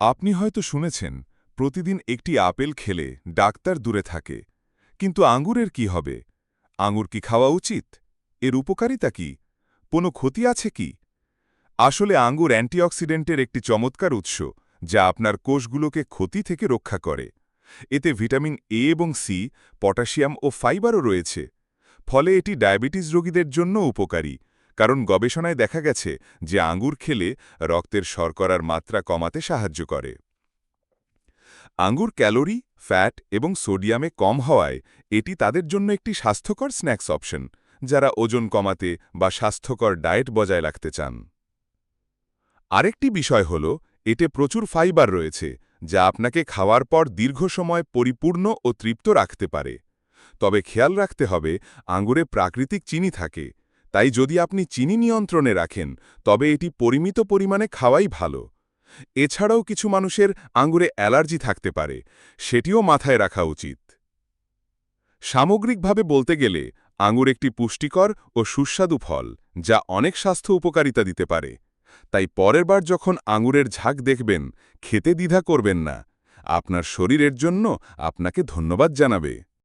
আপনি হয়তো শুনেছেন, প্রতিদিন একটি আপেল খেলে ডাক্তার দূরে থাকে। কিন্তু আঙ্গুরের কি হবে? আঙ্গুর কি খাওয়া উচিত? এর উপকারিতা কি? কোনো ক্ষতি আছে কি? আসলে আঙ্গুর অ্যান্টিঅক্সিডেন্টের একটি চমৎকার উৎস, যা আপনার কোষগুলোকে ক্ষতি থেকে রক্ষা করে। এতে ভিটামিন এ এবং সি, পটাশিয়াম ও ফাইবারও রয়েছে। ফলে এটি ডায়াবেটিস রোগীদের জন্য উপকারী। কারণ গবেষণায় দেখা গেছে যে আঙ্গুর খেলে রক্তের শর্করার মাত্রা কমাতে সাহায্য করে। আঙ্গুর ক্যালোরি, ফ্যাট এবং সোডিয়ামে কম হওয়ায় এটি তাদের জন্য একটি স্বাস্থ্যকর স্ন্যাক্স অপশন, যারা ওজন কমাতে বা স্বাস্থ্যকর ডায়েট বজায় রাখতে চান। আরেকটি বিষয় হল, এতে প্রচুর ফাইবার রয়েছে, যা আপনাকে খাওয়ার পর দীর্ঘ সময় পরিপূর্ণ ও তৃপ্ত রাখতে পারে। তবে খেয়াল রাখতে হবে, আঙ্গুরে প্রাকৃতিক চিনি থাকে তাই যদি আপনি চিনি নিয়ন্ত্রণে রাখেন, তবে এটি পরিমিত পরিমাণে খাওয়াই ভালো। এছাড়াও কিছু মানুষের আঙ্গুরে অ্যালার্জি থাকতে পারে, সেটিও মাথায় রাখা উচিত। সামগ্রিকভাবে বলতে গেলে, আঙ্গুর একটি পুষ্টিকর ও সুস্বাদু ফল, যা অনেক স্বাস্থ্য উপকারিতা দিতে পারে। তাই পরের বার যখন আঙুরের ঝাঁক দেখবেন, খেতে দ্বিধা করবেন না। আপনার শরীরের জন্য আপনাকে ধন্যবাদ জানাবে।